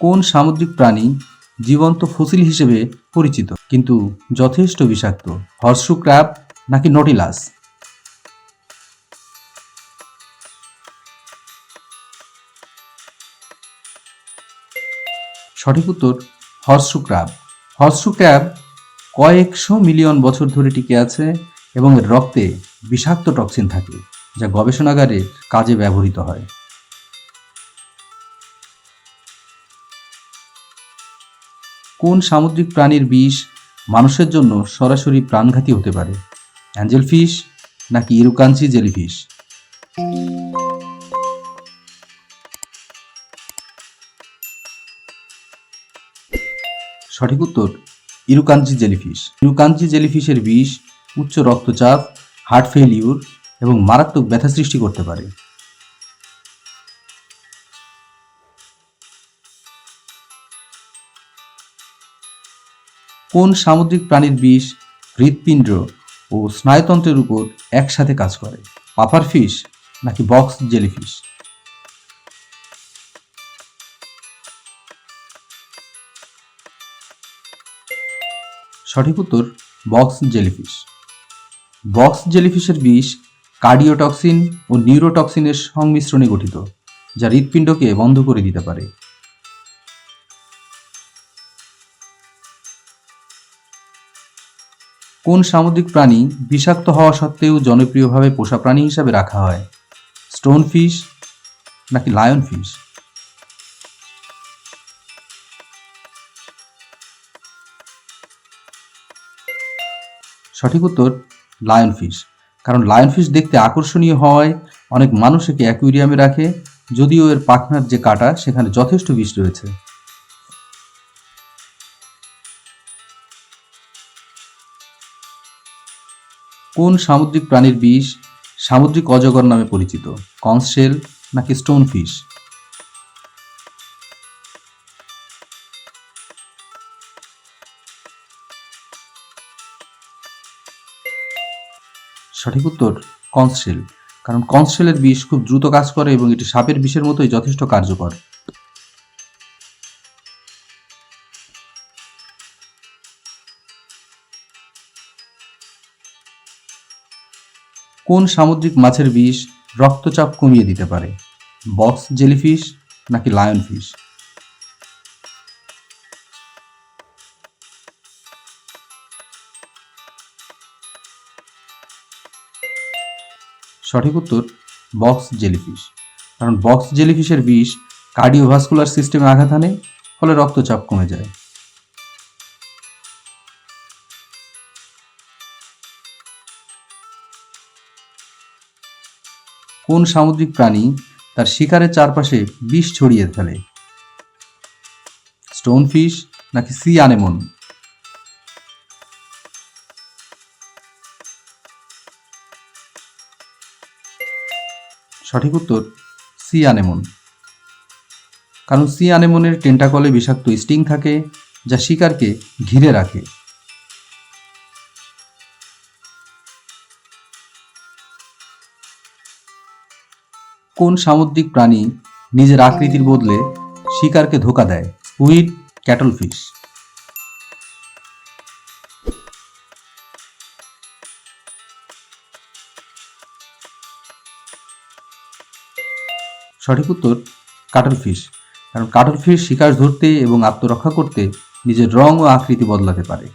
কোন সামুদ্রিক প্রাণী জীবন্ত ফসিল হিসেবে পরিচিত? কিন্তু যথেষ্ট বিষাক্ত। হর্সু ক্র্যাব নাকি নটিলাস? সঠিক উত্তর, হর্সু ক্র্যাব। হর্সু ক্র্যাব কয়েকশো মিলিয়ন বছর ধরে টিকে আছে এবং রক্তে বিষাক্ত টক্সিন থাকে, যা গবেষণাগারে কাজে ব্যবহৃত হয়। কোন সামুদ্রিক প্রাণীর বিষ মানুষের জন্য সরাসরি প্রাণঘাতী হতে পারে? অ্যাঞ্জেল ফিশ নাকি ইরুকাঞ্চি জেলিফিশ? সঠিক উত্তর, ইরুকাঞ্চি জেলিফিশ। ইরুকাঞ্চি জেলিফিশের বিষ উচ্চ রক্তচাপ, হার্ট ফেলিউর এবং মারাত্মক ব্যথা সৃষ্টি করতে পারে। কোন সামুদ্রিক প্রাণীর বিষ হৃৎপিণ্ড ও স্নায়ুতন্ত্রের উপর একসাথে কাজ করে? পাপার ফিশ নাকি বক্স জেলিফিশ? সঠিক উত্তর, বক্স জেলিফিশ। বক্স জেলিফিশের বিষ কার্ডিওটক্সিন ও নিউরোটক্সিনের সংমিশ্রণে গঠিত, যা হৃৎপিণ্ডকে বন্ধ করে দিতে পারে। কোন সামুদ্রিক প্রাণী বিষাক্ত হওয়া সত্ত্বেও জনপ্রিয়ভাবে পোষা প্রাণী হিসাবে রাখা হয়? স্টোন ফিশ নাকি লায়ন ফিশ? সঠিক উত্তর, লায়ন ফিশ। কারণ লায়ন ফিশ দেখতে আকর্ষণীয় হওয়ায় অনেক মানুষ একে অ্যাকুইরিয়ামে রাখে, যদিও এর পাখনার যে কাটা সেখানে যথেষ্ট বিষ রয়েছে। কোন সামুদ্রিক প্রাণীর বিষ সামুদ্রিক অজগর নামে পরিচিত? কনসেল নাকি স্টোন ফিশ? সঠিক উত্তর কনসেল কারণ কনসেলের বিষ খুব দ্রুত কাজ করে এবং এটি সাপের বিষের মতোই যথেষ্ট কার্যকর। কোন সামুদ্রিক মাছের বিষ রক্তচাপ কমিয়ে দিতে পারে? বক্স জেলিফিশ নাকি লায়ন ফিশ? সঠিক উত্তর, বক্স জেলিফিশ। কারণ বক্স জেলিফিশের বিষ কার্ডিওভাস্কুলার সিস্টেমে আঘাত আনে, ফলে রক্তচাপ কমে যায়। কোন সামুদ্রিক প্রাণী তার শিকারের চারপাশে বিষ ছড়িয়ে ফেলে? স্টোন ফিশ নাকি সি আনেমন সঠিক উত্তর সি আনেমন কারণ সি আনেমনের টেন্টাকলে বিষাক্ত স্টিং থাকে, যা শিকারকে ঘিরে রাখে। কোন সামুদ্রিক প্রাণী নিজের আকৃতির বদলে শিকারকে ধোকা দেয়? উইড ক্যাটল ফিশ সঠিক উত্তর কাটল ফিশ কারণ কাটল ফিশ শিকার ধরতে এবং আত্মরক্ষা করতে নিজের রং ও আকৃতি বদলাতে পারে।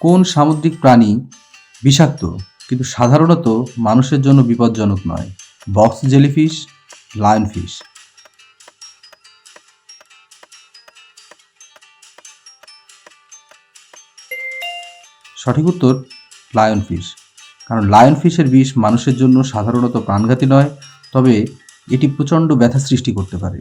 কোন সামুদ্রিক প্রাণী বিষাক্ত, কিন্তু সাধারণত মানুষের জন্য বিপজ্জনক নয়? Box jellyfish, lion fish. সঠিক উত্তর, লায়ন ফিশ। কারণ লায়ন ফিশের বিষ মানুষের জন্য সাধারণত প্রাণঘাতী নয়, তবে এটি প্রচণ্ড ব্যথা সৃষ্টি করতে পারে।